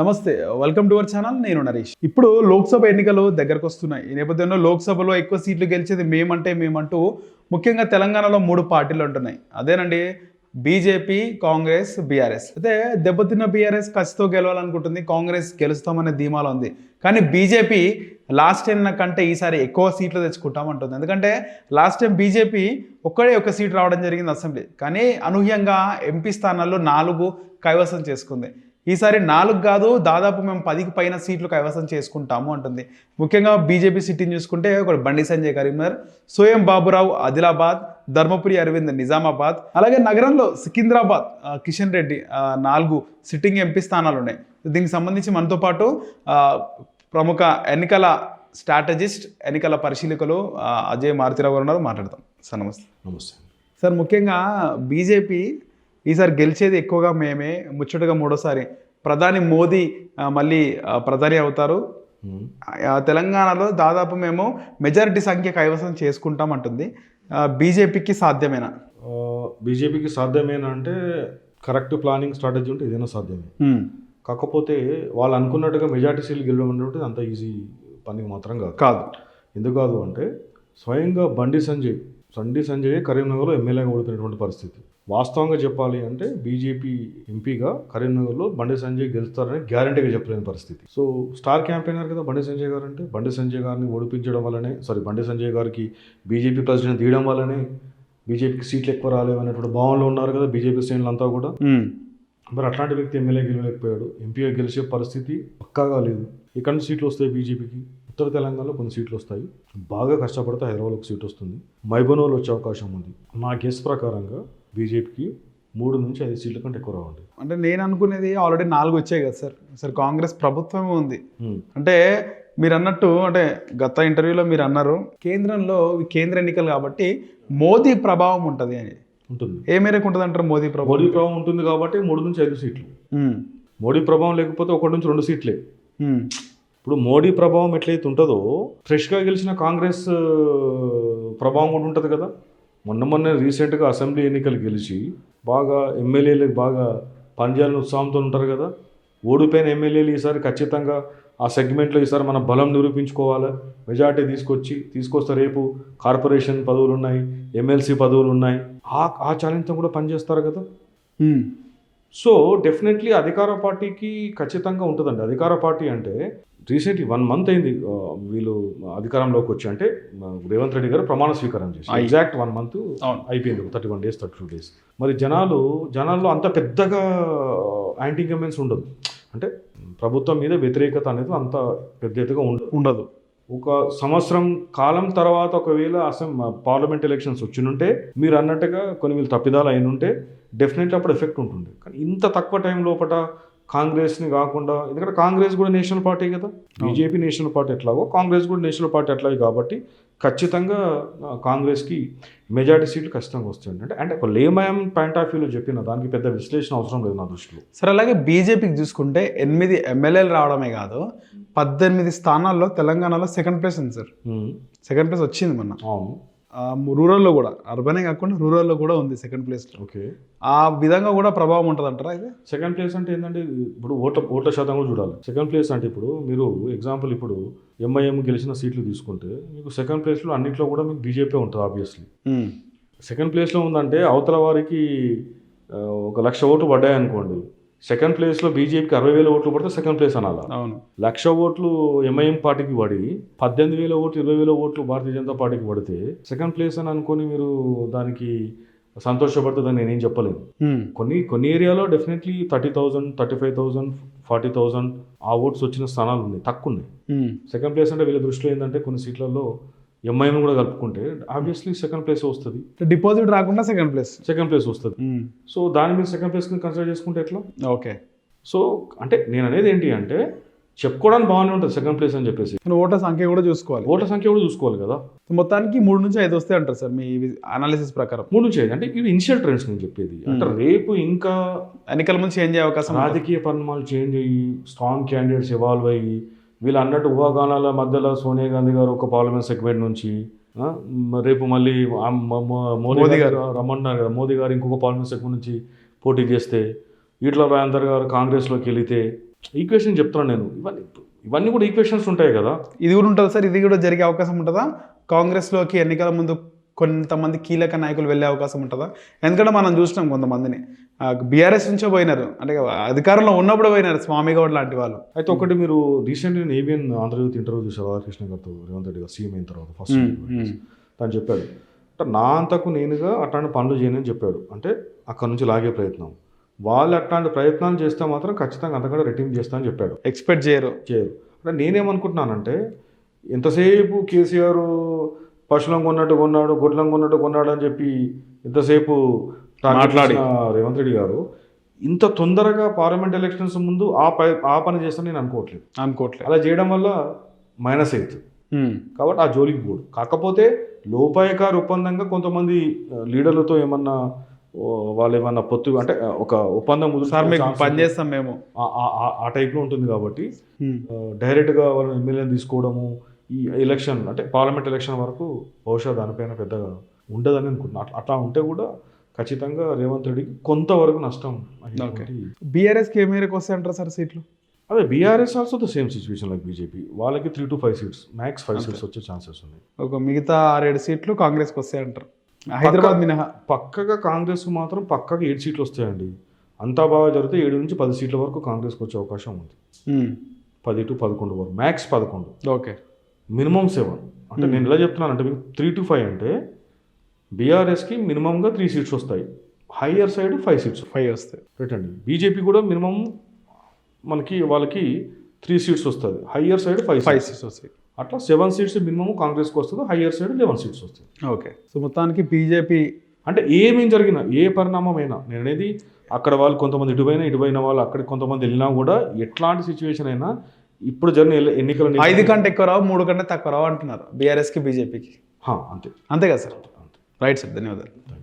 నమస్తే welcome to our channel నేను నరేష్. ఇప్పుడు లోక్సభ ఎన్నికలు దగ్గరకు వస్తున్నాయి. ఈ నేపథ్యంలో లోక్సభలో ఎక్కువ సీట్లు గెలిచేది మేమంటే మేమంటూ ముఖ్యంగా తెలంగాణలో మూడు పార్టీలు ఉంటున్నాయి. అదేనండి బీజేపీ కాంగ్రెస్ బీఆర్ఎస్. అయితే దెబ్బతిన్న బీఆర్ఎస్ కసితో గెలవాలనుకుంటుంది కాంగ్రెస్ గెలుస్తామనే ధీమాలో ఉంది. కానీ బీజేపీ లాస్ట్ టైం కంటే ఈసారి ఎక్కువ సీట్లు తెచ్చుకుంటామంటుంది. ఎందుకంటే లాస్ట్ టైం బీజేపీ ఒక్కడే ఒక సీట్ రావడం జరిగింది అసెంబ్లీ. కానీ అనూహ్యంగా ఎంపీ స్థానాల్లో నాలుగు కైవసం చేసుకుంది. ఈసారి నాలుగు కాదు దాదాపు మేము పదికి పైన సీట్లు కైవసం చేసుకుంటాము అంటుంది. ముఖ్యంగా బీజేపీ సిట్టింగ్ చూసుకుంటే ఒక బండి సంజయ్ కరీంనగర్ సోయం బాబురావు ఆదిలాబాద్ ధర్మపురి అరవింద్ నిజామాబాద్ అలాగే నగరంలో సికింద్రాబాద్ కిషన్ రెడ్డి నాలుగు సిట్టింగ్ ఎంపీ స్థానాలు ఉన్నాయి. దీనికి సంబంధించి మనతో పాటు ప్రముఖ ఎన్నికల స్ట్రాటజిస్ట్ ఎన్నికల పరిశీలకులు అజయ్ మారుతిరావు గారు ఉన్నారు. మాట్లాడతాం సార్ నమస్తే. నమస్తే. సార్ ముఖ్యంగా బీజేపీ ఈసారి గెలిచేది ఎక్కువగా మేమే ముచ్చటగా మూడోసారి ప్రధాని మోదీ మళ్ళీ ప్రధాని అవుతారు. తెలంగాణలో దాదాపు మేము మెజారిటీ సంఖ్య కైవసం చేసుకుంటాం అంటుంది. బీజేపీకి సాధ్యమేనా? బీజేపీకి సాధ్యమేనా అంటే కరెక్ట్ ప్లానింగ్ స్ట్రాటజీ ఉంటే ఏదైనా సాధ్యమే. కాకపోతే వాళ్ళు అనుకున్నట్టుగా మెజార్టీ సీట్లు గెలవడం అంటే అంత ఈజీ పని మాత్రం కాదు. కాదు. ఎందుకు కాదు అంటే స్వయంగా బండి సంజయ్ బండి సంజయ్ కరీంనగర్లో ఎమ్మెల్యేగా ఓడిపోయినటువంటి పరిస్థితి. వాస్తవంగా చెప్పాలి అంటే బీజేపీ ఎంపీగా కరీంనగర్లో బండి సంజయ్ గెలుస్తారని గ్యారంటీగా చెప్పలేని పరిస్థితి. సో స్టార్ క్యాంపెయినర్ కదా బండి సంజయ్ గారు అంటే? బండి సంజయ్ గారిని ఓడిపించడం వల్లనే సారీ బండి సంజయ్ గారికి బీజేపీ ప్రెసిడెంట్ తీయడం వల్లనే బీజేపీకి సీట్లు ఎక్కువ రాలేవు అనేటువంటి భావనలో ఉన్నారు కదా బీజేపీ శ్రేణులు అంతా కూడా. మరి అట్లాంటి వ్యక్తి ఎమ్మెల్యే గెలవలేకపోయాడు. ఎంపీగా గెలిచే పరిస్థితి పక్కాగా లేదు. ఇక్కడ సీట్లు వస్తాయి బీజేపీకి? ఉత్తర తెలంగాణలో కొన్ని సీట్లు వస్తాయి. బాగా కష్టపడితే హైదరాబాద్ ఒక సీట్ వస్తుంది. మైబనోలు వచ్చే అవకాశం ఉంది. నా గెస్ ప్రకారంగా బీజేపీకి మూడు నుంచి ఐదు సీట్ల కంటే ఎక్కువ రావండి అంటే నేను అనుకునేది ఆల్రెడీ నాలుగు వచ్చాయి కదా సార్. సార్ కాంగ్రెస్ ప్రభుత్వమే ఉంది. అంటే మీరు అన్నట్టు అంటే గత ఇంటర్వ్యూలో మీరు అన్నారు కేంద్రంలో కేంద్ర ఎన్నికలు కాబట్టి మోదీ ప్రభావం ఉంటుంది అని. ఉంటుంది. ఏ మేరకు ఉంటుంది అంటారు మోదీ ప్రభావం? మోడీ ప్రభావం ఉంటుంది కాబట్టి మూడు నుంచి ఐదు సీట్లు. మోడీ ప్రభావం లేకపోతే ఒకటి నుంచి రెండు సీట్లే. ఇప్పుడు మోడీ ప్రభావం ఎట్లయితే ఉంటుందో ఫ్రెష్గా గెలిచిన కాంగ్రెస్ ప్రభావం కూడా ఉంటుంది కదా. మొన్న మొన్న రీసెంట్గా అసెంబ్లీ ఎన్నికలు గెలిచి బాగా ఎమ్మెల్యేలకు బాగా పనిచేయాలని ఉత్సాహంతో ఉంటారు కదా. ఓడిపోయిన ఎమ్మెల్యేలు ఈసారి ఖచ్చితంగా ఆ సెగ్మెంట్లో ఈసారి మన బలం నిరూపించుకోవాలి. మెజార్టీ తీసుకొచ్చి తీసుకొస్తే రేపు కార్పొరేషన్ పదవులు ఉన్నాయి ఎమ్మెల్సీ పదవులు ఉన్నాయి. ఆ ఆ ఛాలెంజ్తో కూడా పనిచేస్తారు కదా. సో డెఫినెట్లీ అధికార పార్టీకి ఖచ్చితంగా ఉంటుందండి. అధికార పార్టీ అంటే రీసెంట్లీ వన్ మంత్ అయింది వీళ్ళు అధికారంలోకి వచ్చి అంటే రేవంత్ రెడ్డి గారు ప్రమాణ స్వీకారం చేసి. Exact one month. అయిపోయింది thirty one days thirty two days మరి జనాలు జనాల్లో అంత పెద్దగా యాంటీ ఇన్కంబెన్స్ ఉండదు అంటే ప్రభుత్వం మీద వ్యతిరేకత అనేది అంత పెద్ద ఎత్తుగా ఉండదు ఒక సంవత్సరం కాలం తర్వాత ఒకవేళ అసెం పార్లమెంట్ ఎలక్షన్స్ వచ్చినుంటే మీరు అన్నట్టుగా కొన్ని వీళ్ళు తప్పిదాలు అయినుంటే డెఫినెట్లీ అప్పుడు ఎఫెక్ట్ ఉంటుంది కానీ ఇంత తక్కువ టైం లోపల కాంగ్రెస్ని కాకుండా ఎందుకంటే కాంగ్రెస్ కూడా నేషనల్ పార్టీ కదా. బీజేపీ నేషనల్ పార్టీ ఎట్లాగో కాంగ్రెస్ కూడా నేషనల్ పార్టీ ఎట్లాగే కాబట్టి ఖచ్చితంగా కాంగ్రెస్కి మెజారిటీ సీట్లు ఖచ్చితంగా వస్తాయండి. అంటే అంటే ఒక లేమయం పాయింట్ ఆఫ్ వ్యూలో చెప్పిన దానికి పెద్ద విశ్లేషణ అవసరం లేదు నా దృష్టిలో. సరే అలాగే బీజేపీకి చూసుకుంటే ఎనిమిది ఎమ్మెల్యేలు రావడమే కాదు పద్దెనిమిది స్థానాల్లో తెలంగాణలో సెకండ్ ప్లేస్ ఉంది సార్. సెకండ్ ప్లేస్ వచ్చింది మొన్న. అవును. రూరల్లో కూడా అర్బనే కాకుండా రూరల్లో కూడా ఉంది సెకండ్ ప్లేస్లో ఓకే. ఆ విధంగా కూడా ప్రభావం ఉంటుంది అంటారా ఇది? సెకండ్ ప్లేస్ అంటే ఏంటంటే ఇప్పుడు ఓట్ల ఓట్ల శాతం కూడా చూడాలి. సెకండ్ ప్లేస్ అంటే ఇప్పుడు మీరు ఎగ్జాంపుల్ ఇప్పుడు ఎంఐఎం గెలిచిన సీట్లు తీసుకుంటే మీకు సెకండ్ ప్లేస్లో అన్నింటిలో కూడా మీకు బీజేపీ ఉంటుంది ఆబ్వియస్లీ. సెకండ్ ప్లేస్లో ఉందంటే అవతల వారికి ఒక లక్ష ఓట్లు పడ్డాయి అనుకోండి సెకండ్ ప్లేస్లో బీజేపీకి అరవై వేల ఓట్లు పడితే సెకండ్ ప్లేస్ అనాలా అవును లక్ష ఓట్లు ఎంఐఎం పార్టీకి పడి పద్దెనిమిది వేల ఓట్లు ఇరవై వేల ఓట్లు భారతీయ జనతా పార్టీకి పడితే సెకండ్ ప్లేస్ అని అనుకొని మీరు దానికి సంతోషపడుతుందని నేనేం చెప్పలేను. కొన్ని కొన్ని ఏరియాలో definitely thirty thousand thirty five thousand forty thousand ఆ ఓట్స్ వచ్చిన స్థానాలు ఉన్నాయి తక్కువ ఉన్నాయి. సెకండ్ ప్లేస్ అంటే వీళ్ళ దృష్టిలో ఏంటంటే కొన్ని సీట్లలో ఎంఐఎం కూడా కలుపుకుంటే ఆబ్వియస్లీ సెకండ్ ప్లేస్ వస్తుంది. డిపాజిట్ రాకుండా సెకండ్ ప్లేస్ సెకండ్ ప్లేస్ వస్తుంది. సో దాని మీద సెకండ్ ప్లేస్ కన్సిడర్ చేసుకుంటే ఎట్లా? ఓకే సో అంటే నేను అనేది ఏంటి అంటే చెప్పుకోవడానికి బాగానే ఉంటుంది సెకండ్ ప్లేస్ అని చెప్పేసి. ఓట్ల సంఖ్య కూడా చూసుకోవాలి. ఓట్ల సంఖ్య కూడా చూసుకోవాలి కదా. మొత్తానికి మూడు నుంచి ఐదు వస్తాయి అంటారు సార్ మీ అనాలిసిస్ ప్రకారం. మూడు నుంచి ఐదు. అంటే ఇవి ఇనిషియల్ ట్రెండ్స్ నేను చెప్పేది. అంటే రేపు ఇంకా ఎన్నికల ముందు చేంజ్ అయ్యే అవకాశం. రాజకీయ పరిణామాలు చేంజ్ అయ్యి స్ట్రాంగ్ క్యాండిడేట్స్ ఇవాల్వ్ అయ్యి వీళ్ళు అన్నట్టు ఊహాగానాల మధ్యలో సోనియా గాంధీ గారు ఒక పార్లమెంట్ సెగ్మెంట్ నుంచి రేపు మళ్ళీ మోదీ గారు రమ్మన్నారు కదా. మోదీ గారు ఇంకొక పార్లమెంట్ సెగ్మెంట్ నుంచి పోటీ చేస్తే ఈట్ల రాజేందర్ గారు కాంగ్రెస్లోకి వెళితే ఈక్వేషన్ చెప్తున్నాను నేను. ఇవన్నీ ఇవన్నీ కూడా ఈక్వేషన్స్ ఉంటాయి కదా. ఇది కూడా ఉంటుంది సార్. ఇది కూడా జరిగే అవకాశం ఉంటుందా? కాంగ్రెస్లోకి ఎన్నికల ముందు కొంతమంది కీలక నాయకులు వెళ్ళే అవకాశం ఉంటుందా? ఎందుకంటే మనం చూసినాం కొంతమందిని. బీఆర్ఎస్ నుంచే పోయినారు. అంటే అధికారంలో ఉన్నప్పుడు పోయినారు స్వామి గౌడ్ లాంటి వాళ్ళు. అయితే ఒకటి మీరు రీసెంట్ నేను ఏబిఎన్ ఆంధ్రజ్యోతి ఇంటర్వ్యూ చూసారు రాధాకృష్ణ గారితో రేవంత్ రెడ్డి గారు సీఎం అయిన తర్వాత ఫస్ట్. తను చెప్పాడు. అంటే నా అంతకు నేనుగా అట్లాంటి పనులు చేయనని చెప్పాడు. అంటే అక్కడ నుంచి లాగే ప్రయత్నం. వాళ్ళు అట్లాంటి ప్రయత్నాలు చేస్తే మాత్రం ఖచ్చితంగా అంతకంటే రెట్టింపు చేస్తా అని చెప్పాడు. ఎక్స్పెక్ట్ చేయరు. చేయరు. అంటే నేనేమనుకుంటున్నానంటే ఎంతసేపు కేసీఆర్ పశువులం కొన్నట్టు కొన్నాడు గొడ్లం కొన్నట్టు కొన్నాడు అని చెప్పి target మాట్లాడి. రేవంత్ రెడ్డి గారు ఇంత తొందరగా పార్లమెంట్ ఎలక్షన్స్ ముందు ఆ పై ఆ పని చేస్తాను నేను అనుకోవట్లేదు అనుకోవట్లేదు అలా చేయడం వల్ల మైనస్ అవుతుంది. కాబట్టి ఆ జోలికి పోడు కాకపోతే లోపాయకార ఒప్పందంగా కొంతమంది లీడర్లతో ఏమన్నా వాళ్ళు ఏమన్నా పొత్తు అంటే ఒక ఒప్పందం సార్ మీకు chance పని ఉంది. చేస్తాం మేము ఆ- టైప్లో ఉంటుంది కాబట్టి డైరెక్ట్గా వాళ్ళని ఎమ్మెల్యేని తీసుకోవడము ఈ ఎలక్షన్ అంటే పార్లమెంట్ ఎలక్షన్ వరకు బహుశా దానిపైన పెద్దగా ఉండదని అనుకుంటున్నా. అట్లా ఉంటే కూడా ఖచ్చితంగా రేవంత్ రెడ్డికి కొంతవరకు నష్టం బీఆర్ఎస్కి ఏ మేరకు వస్తాయి అంటారు సార్ సీట్లు? అదే BRS also the same situation like BJP వాళ్ళకి three to five seats max five seats వచ్చే ఛాన్సెస్ ఉన్నాయి. ఒక మిగతా ఆరేడు సీట్లు కాంగ్రెస్కి వస్తాయి అంటారు హైదరాబాద్ మినహా. పక్కగా కాంగ్రెస్ మాత్రం పక్కగా ఏడు సీట్లు వస్తాయండి. అంతా బాగా జరిగితే ఏడు నుంచి పది సీట్ల వరకు కాంగ్రెస్కి వచ్చే అవకాశం ఉంది. పది టు పదకొండు వరకు మ్యాక్స్ పదకొండు. ఓకే. Minimum seven. అంటే నేను ఎలా చెప్తున్నాను అంటే మీకు త్రీ టు ఫైవ్ అంటే బీఆర్ఎస్కి మినిమంగా త్రీ సీట్స్ వస్తాయి. Higher side five seats five వస్తాయి. రైట్ అండి బీజేపీ కూడా మినిమం మనకి వాళ్ళకి త్రీ సీట్స్ వస్తుంది higher side five five seats వస్తాయి. అట్లా సెవెన్ సీట్స్ మినిమం కాంగ్రెస్కి వస్తుంది హయ్యర్ సైడ్ లెవెన్ సీట్స్ వస్తాయి. ఓకే. సో మొత్తానికి బీజేపీ అంటే ఏమేం జరిగినా ఏ పరిణామమైనా నేను అనేది అక్కడ వాళ్ళు కొంతమంది ఇటువైనా ఇటువైన వాళ్ళు అక్కడికి కొంతమంది వెళ్ళినా కూడా ఎట్లాంటి సిచ్యువేషన్ అయినా ఇప్పుడు జరిగిన ఎన్నికల ఐదు కంటే ఎక్కువ రావు మూడు కంటే తక్కువ రావు అంటున్నారు బీఆర్ఎస్కి బీజేపీకి. అంతే. అంతే కదా సార్? రైట్ సార్ ధన్యవాదాలు.